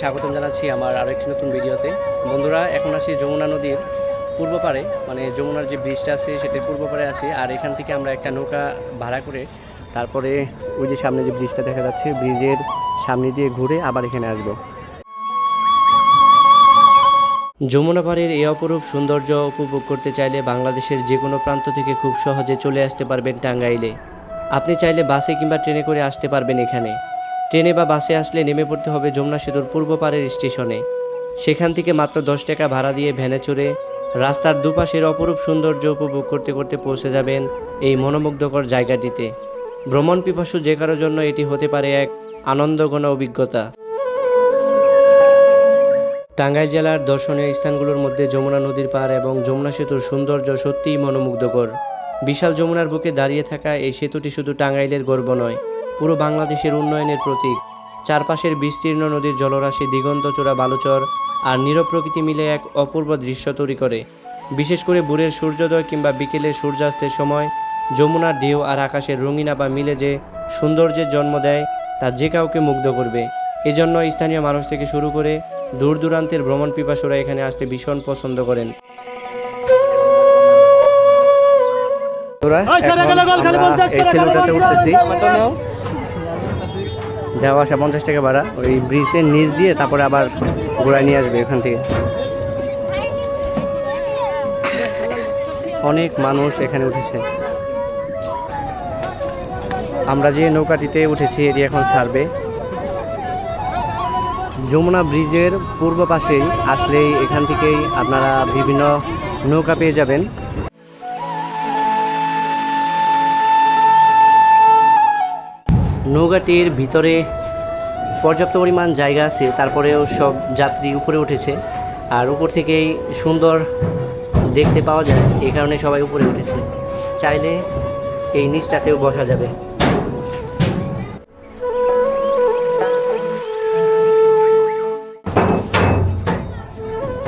স্বাগতম জানাচ্ছি আমার আরেকটি নতুন ভিডিওতে। বন্ধুরা, এখন আছি যমুনা নদীর পূর্ব পারে মানে যমুনার যে ব্রিজটা আছে, সেটির পূর্ব পারে আছি। আর এখান থেকে আমরা একটা নৌকা ভাড়া করে তারপরে ওই যে সামনে যে ব্রিজটা দেখা যাচ্ছে ব্রিজের সামনে দিয়ে ঘুরে আবার এখানে আসব। যমুনা পাড়ের এই অপরূপ সৌন্দর্য উপভোগ করতে চাইলে বাংলাদেশের যে কোনো প্রান্ত থেকে খুব সহজে চলে আসতে পারবেন টাঙ্গাইলে। আপনি চাইলে বাসে কিংবা ট্রেনে করে আসতে পারবেন এখানে। ট্রেনে বা বাসে আসলে নেমে পড়তে হবে যমুনা সেতুর পূর্ব পাড়ের স্টেশনে। সেখান থেকে মাত্র দশ টাকা ভাড়া দিয়ে ভ্যানে চড়ে রাস্তার দুপাশের অপরূপ সৌন্দর্য উপভোগ করতে করতে পৌঁছে যাবেন এই মনোমুগ্ধকর জায়গাটিতে। ভ্রমণ পিপাসু যে কারোর জন্য এটি হতে পারে এক আনন্দঘন অভিজ্ঞতা। টাঙ্গাইল জেলার দর্শনীয় স্থানগুলোর মধ্যে যমুনা নদীর পাড় এবং যমুনা সেতুর সৌন্দর্য সত্যিই মনোমুগ্ধকর। বিশাল যমুনার বুকে দাঁড়িয়ে থাকা এই সেতুটি শুধু টাঙ্গাইলের গর্ব নয় পুরো বাংলাদেশের উন্নয়নের প্রতীক। চারপাশের বিস্তীর্ণ নদীর জলরাশি দিগন্তচূড়া বালুচর আর নীরব প্রকৃতি মিলে এক অপূর্ব দৃশ্য তৈরি করে। বিশেষ করে ভোরের সূর্যোদয় কিংবা বিকেলের সূর্যাস্তের সময় যমুনার ঢেউ আর আকাশের রঙিনা বা মিলে যে সৌন্দর্যের জন্ম দেয় তা যে কাউকে মুগ্ধ করবে। এজন্য স্থানীয় মানুষ থেকে শুরু করে দূর দূরান্তের ভ্রমণ পিপাসুরা এখানে আসতে ভীষণ পছন্দ করেন। যাওয়া আসা পঞ্চাশ টাকা ভাড়া। ওই ব্রিজের নিচ দিয়ে তারপরে আবার ঘোরায় নিয়ে আসবে এখান থেকে। অনেক মানুষ এখানে উঠেছে। আমরা যে নৌকাটিতে উঠেছি, এটি এখন ছাড়বে। যমুনা ব্রিজের পূর্ব পাশেই আসলেই এখান থেকেই আপনারা বিভিন্ন নৌকা পেয়ে যাবেন। নৌকাটির ভিতরে পর্যাপ্ত পরিমাণ জায়গা আছে, তারপরেও সব যাত্রী উপরে উঠেছে। আর উপর থেকেই সুন্দর দেখতে পাওয়া যায়, এই কারণে সবাই উপরে উঠেছে। চাইলে এই নিচটাতেও বসা যাবে।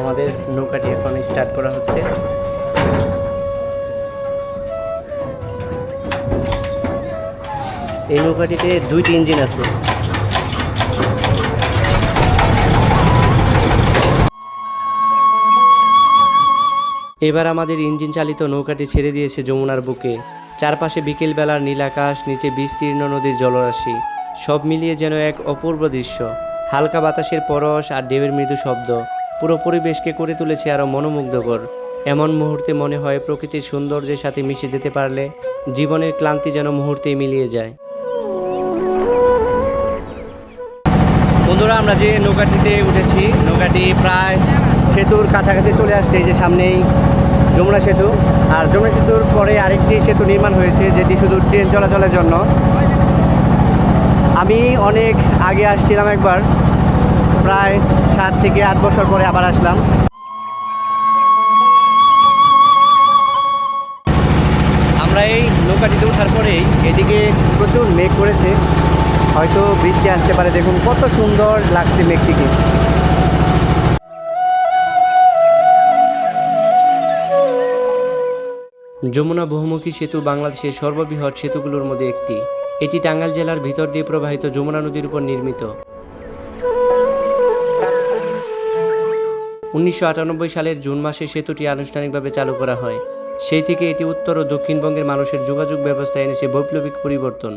আমাদের নৌকাটি এখন স্টার্ট করা হচ্ছে। এই নৌকাটিতে দুইটি ইঞ্জিন আছে। এবার আমাদের ইঞ্জিন চালিত নৌকাটি ছেড়ে দিয়েছে যমুনার বুকে। চারপাশে বিকেলবেলার নীল আকাশ, নিচে বিস্তীর্ণ নদীর জলরাশি। সব মিলিয়ে যেন এক অপূর্ব দৃশ্য। হালকা বাতাসের পরশ আর ঢেউয়ের মৃদু শব্দ। পুরো পরিবেশকে করে তুলেছে আরও মনোমুগ্ধকর। এমন মুহূর্তে মনে হয় প্রকৃতির সৌন্দর্যের সাথে মিশে যেতে পারলে জীবনের ক্লান্তি যেন মুহূর্তেই মিলিয়ে যায়। বন্ধুরা, আমরা যে নৌকাটিতে উঠেছি, নৌকাটি প্রায় সেতুর কাছাকাছি চলে আসছে যে সামনেই যমুনা সেতু। আর যমুনা সেতুর পরে আরেকটি সেতু নির্মাণ হয়েছে, যেটি শুধু ট্রেন চলাচলের জন্য। আমি অনেক আগে আসছিলাম একবার, প্রায় সাত থেকে আট বছর পরে আবার আসলাম। আমরা এই নৌকাটিতে ওঠার পরেই এদিকে প্রচুর মেঘ করেছে। হয়তো বৃষ্টি আসতে পারে। দেখুন, কত সুন্দর লাগছে মেঘটিকে। যমুনা বহুমুখী সেতু বাংলাদেশের সর্ববৃহৎ সেতুগুলোর মধ্যে একটি। এটি টাঙ্গাইল জেলার ভিতর দিয়ে প্রবাহিত যমুনা নদীর উপর নির্মিত। উনিশশো আটানব্বই সালের জুন মাসে সেতুটি আনুষ্ঠানিকভাবে চালু করা হয়। সেই থেকে এটি উত্তর ও দক্ষিণবঙ্গের মানুষের যোগাযোগ ব্যবস্থা এনেছে বৈপ্লবিক পরিবর্তন।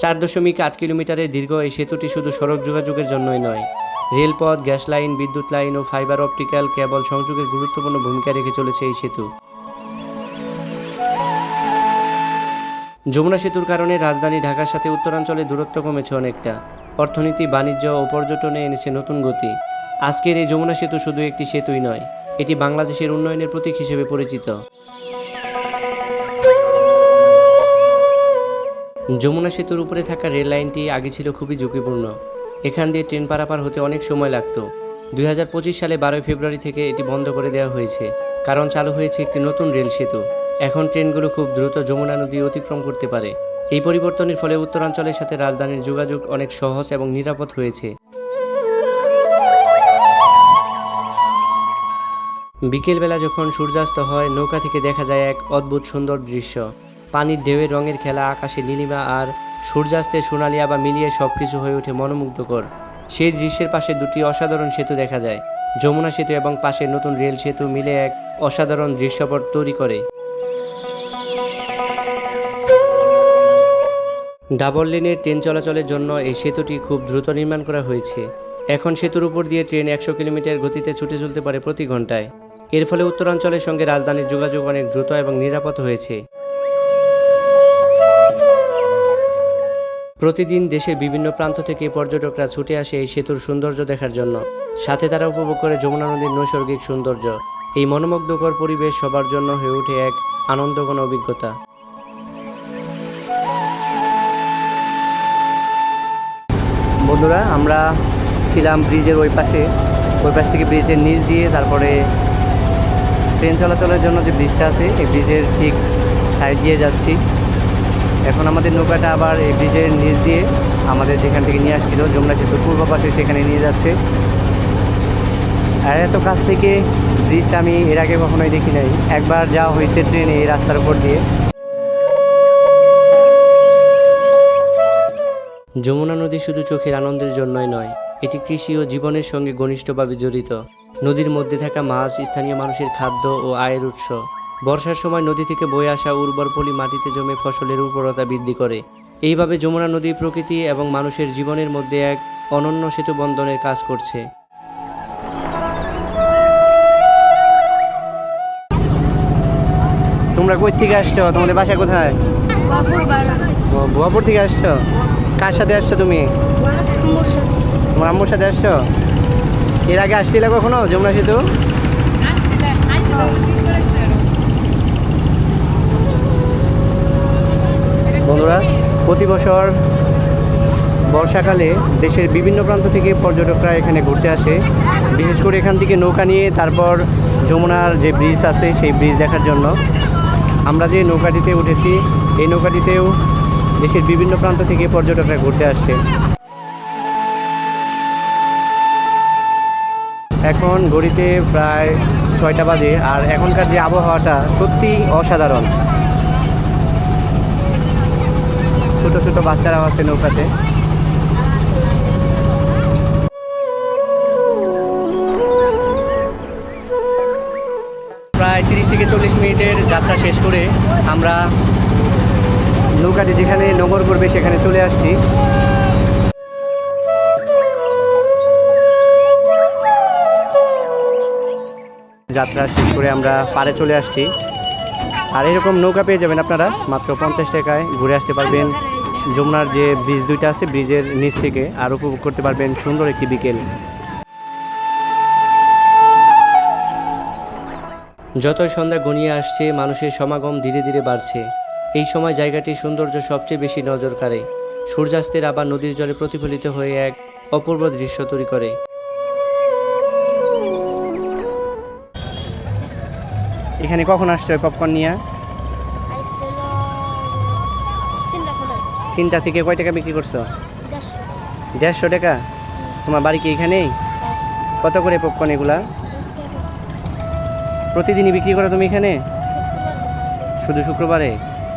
চার দশমিক আট কিলোমিটারের দীর্ঘ এই সেতুটি শুধু সড়ক যোগাযোগের জন্যই নয়, রেলপথ, গ্যাস লাইন, বিদ্যুৎ লাইন ও ফাইবার অপটিক্যাল কেবল সংযোগের গুরুত্বপূর্ণ ভূমিকা রেখে চলেছে এই সেতু। যমুনা সেতুর কারণে রাজধানী ঢাকার সাথে উত্তরাঞ্চলে দূরত্ব কমেছে অনেকটা। অর্থনীতি, বাণিজ্য ও পর্যটনে এনেছে নতুন গতি। আজকের এই যমুনা সেতু শুধু একটি সেতুই নয়, এটি বাংলাদেশের উন্নয়নের প্রতীক হিসেবে পরিচিত। যমুনা সেতুর উপরে থাকা রেল লাইনটি আগে ছিল খুবই ঝুঁকিপূর্ণ। এখান দিয়ে ট্রেন পারাপার হতে অনেক সময় লাগতো। দুই সালে বারোই ফেব্রুয়ারি থেকে এটি বন্ধ করে দেওয়া হয়েছে, কারণ চালু হয়েছে একটি নতুন রেল সেতু। এখন ট্রেনগুলো খুব দ্রুত যমুনা নদী অতিক্রম করতে পারে। এই পরিবর্তনের ফলে উত্তরাঞ্চলের সাথে রাজধানীর যোগাযোগ অনেক সহজ এবং নিরাপদ হয়েছে। বিকেলবেলা যখন সূর্যাস্ত হয়, নৌকা থেকে দেখা যায় এক অদ্ভুত সুন্দর দৃশ্য। পানির ঢেউয়ের রঙের খেলা, আকাশে নীলিমা আর সূর্যাস্তে সোনালি আবার মিলিয়ে সব কিছু হয়ে ওঠে মনোমুগ্ধকর। সেই দৃশ্যের পাশে দুটি অসাধারণ সেতু দেখা যায়। যমুনা সেতু এবং পাশে নতুন রেল সেতু মিলে এক অসাধারণ দৃশ্যপট তৈরি করে। ডাবল লেনের ট্রেন চলাচলের জন্য এই সেতুটি খুব দ্রুত নির্মাণ করা হয়েছে। এখন সেতুর উপর দিয়ে ট্রেন একশো কিলোমিটার গতিতে ছুটে চলতে পারে প্রতি ঘন্টায় এর ফলে উত্তরাঞ্চলের সঙ্গে রাজধানীর যোগাযোগ অনেক দ্রুত এবং নিরাপদ হয়েছে। প্রতিদিন দেশের বিভিন্ন প্রান্ত থেকে পর্যটকরা ছুটে আসে এই সেতুর সৌন্দর্য দেখার জন্য। সাথে তারা উপভোগ করে যমুনা নদীর নৈসর্গিক সৌন্দর্য। এই মনোমুগ্ধকর পরিবেশ সবার জন্য হয়ে ওঠে এক আনন্দঘন অভিজ্ঞতা। বন্ধুরা, আমরা ছিলাম ব্রিজের ওই পাশে। ওই পাশ থেকে ব্রিজের নিচ দিয়ে তারপরে ট্রেন চলাচলের জন্য যে ব্রিজটা আছে, এই ব্রিজের ঠিক সাইড দিয়ে যাচ্ছি। এখন আমাদের নৌকাটা আবার এই ব্রিজের নিচ দিয়ে আমাদের যেখান থেকে নিয়ে আসছিল, যমুনা সেতুর পূর্ব পাশে সেখানে নিয়ে যাচ্ছে। আর এত কাছ থেকে ব্রিজটা আমি এর আগে কখনোই দেখি নাই। একবার যাওয়া হয়েছে ট্রেনে এই রাস্তার উপর দিয়ে। যমুনা নদী শুধু চোখের আনন্দের জন্যই নয়, এটি কৃষি ও জীবনের সঙ্গে ঘনিষ্ঠভাবে জড়িত। নদীর মধ্যে থাকা মাছ, স্থানীয় মানুষের খাদ্য ও আয়ের উৎস। বর্ষার সময় নদী থেকে বয়ে আসা উর্বর পলি মাটিতে জমে ফসলের উর্বরতা বৃদ্ধি করে। এইভাবে যমুনা নদী প্রকৃতি এবং মানুষের জীবনের মধ্যে এক অনন্য সেতু বন্ধনের কাজ করছে। তোমরা কই থেকে আসছো? তোমাদের বাসা কোথায়? ভুয়াপুর থেকে আসছো? কার সাথে আসছো তুমি? তোমার আম্মুর সাথে। আসছো? এর আগে আসছিলে কখনো যমুনা সেতু? বন্ধুরা, প্রতি বছর বর্ষাকালে দেশের বিভিন্ন প্রান্ত থেকে পর্যটকরা এখানে ঘুরতে আসে। বিশেষ করে এখান থেকে নৌকা নিয়ে তারপর যমুনার যে ব্রিজ আছে, সেই ব্রিজ দেখার জন্য। আমরা যে নৌকাটিতে উঠেছি, এই নৌকাটিতেও দেশের বিভিন্ন প্রান্ত থেকে পর্যটকরা ঘুরতে আসছে। এখন ঘড়িতে প্রায় ছয়টা বাজে, আর এখনকার যে আবহাওয়াটা সত্যি অসাধারণ। ছোট ছোট বাচ্চারাও আছে নৌকাতে। প্রায় তিরিশ থেকে চল্লিশ মিনিটের যাত্রা শেষ করে আমরা নৌকাটি যেখানে নোঙর করবে সেখানে চলে আসছি। যাত্রা শেষ করে আমরা পাড়ে চলে আসছি। আর এরকম নৌকা পেয়ে যাবেন আপনারা মাত্র পঞ্চাশ টাকায় ঘুরে আসতে পারবেন। যমুনার যে ব্রিজ দুইটা আছে, ব্রিজের নিচ থেকে আর উপভোগ করতে পারবেন সুন্দর একটি বিকেল। যতই সন্ধ্যা ঘনিয়ে আসছে, মানুষের সমাগম ধীরে ধীরে বাড়ছে। এই সময় জায়গাটির সৌন্দর্য সবচেয়ে বেশি নজর কাড়ে। সূর্যাস্তের আবার নদীর জলে প্রতিফলিত হয়ে এক অপূর্ব দৃশ্য তৈরি করে। এখানে কখন আসছো পপকর্ন নিয়ে? তিনটা থেকে কয় টাকা বিক্রি করছ? দেড়শো টাকা? তোমার বাড়ি কি এখানেই কত করে পপকর্ন এগুলা? প্রতিদিনই বিক্রি করো তুমি এখানে? শুধু শুক্রবারে?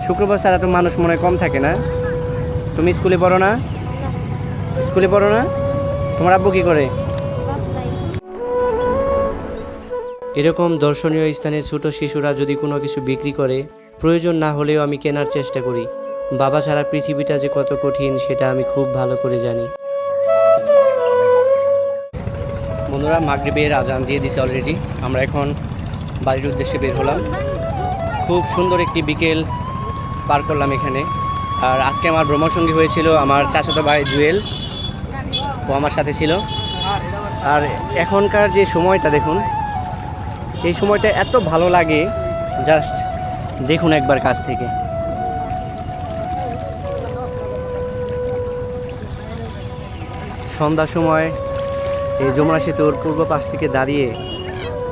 শুক্রবার ছাড়া তো মানুষ মনে কম থাকে না? তুমি স্কুলে পড়ো না? স্কুলে পড়ো না? তোমার আব্বু কি করে? এরকম দর্শনীয় স্থানে ছোট শিশুরা যদি কোনো কিছু বিক্রি করে, প্রয়োজন না হলেও আমি কেনার চেষ্টা করি। বাবা ছাড়া পৃথিবীটা যে কত কঠিন, সেটা আমি খুব ভালো করে জানি। বন্ধুরা, মাগরিবের আজান দিয়ে দিছে অলরেডি আমরা এখন বাড়ির উদ্দেশ্যে বের হলাম। খুব সুন্দর একটি বিকেল পার করলাম এখানে। আর আজকে আমার ভ্রমণসঙ্গী হয়েছিল আমার চাচাতো ভাই জুয়েল। ও আমার সাথে ছিল। আর এখনকার যে সময়টা, দেখুন, এই সময়টা এত ভালো লাগে। জাস্ট দেখুন একবার কাছ থেকে। সন্ধ্যার সময় এই যমুনা সেতুর পূর্ব পাশ থেকে দাঁড়িয়ে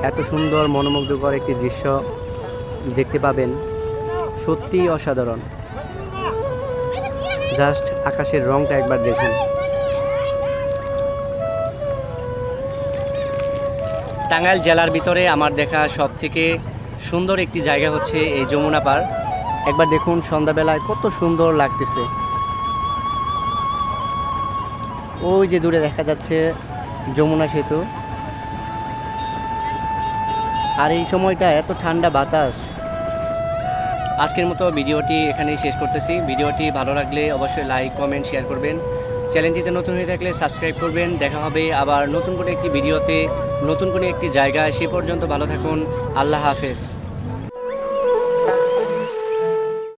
এত সুন্দর মনোমুগ্ধকর একটি দৃশ্য দেখতে পাবেন। সত্যিই অসাধারণ। জাস্ট আকাশের রংটা একবার দেখুন। টাঙ্গাইল জেলার ভিতরে আমার দেখা সব থেকে সুন্দর একটি জায়গা হচ্ছে এই যমুনা পার। একবার দেখুন সন্ধ্যাবেলায় কত সুন্দর লাগতেছে। ওই যে দূরে দেখা যাচ্ছে যমুনা সেতু। আর এই সময়টা এত ঠান্ডা বাতাস। আজকের মতো ভিডিওটি এখানেই শেষ করতেছি। ভিডিওটি ভালো লাগলে অবশ্যই লাইক কমেন্ট শেয়ার করবেন। চ্যানেলটিতে নতুন হয়ে থাকলে সাবস্ক্রাইব করবেন। দেখা হবে আবার নতুন কোনো একটি ভিডিওতে, নতুন কোনো একটি জায়গায়। সে পর্যন্ত ভালো থাকুন। আল্লাহ হাফেজ।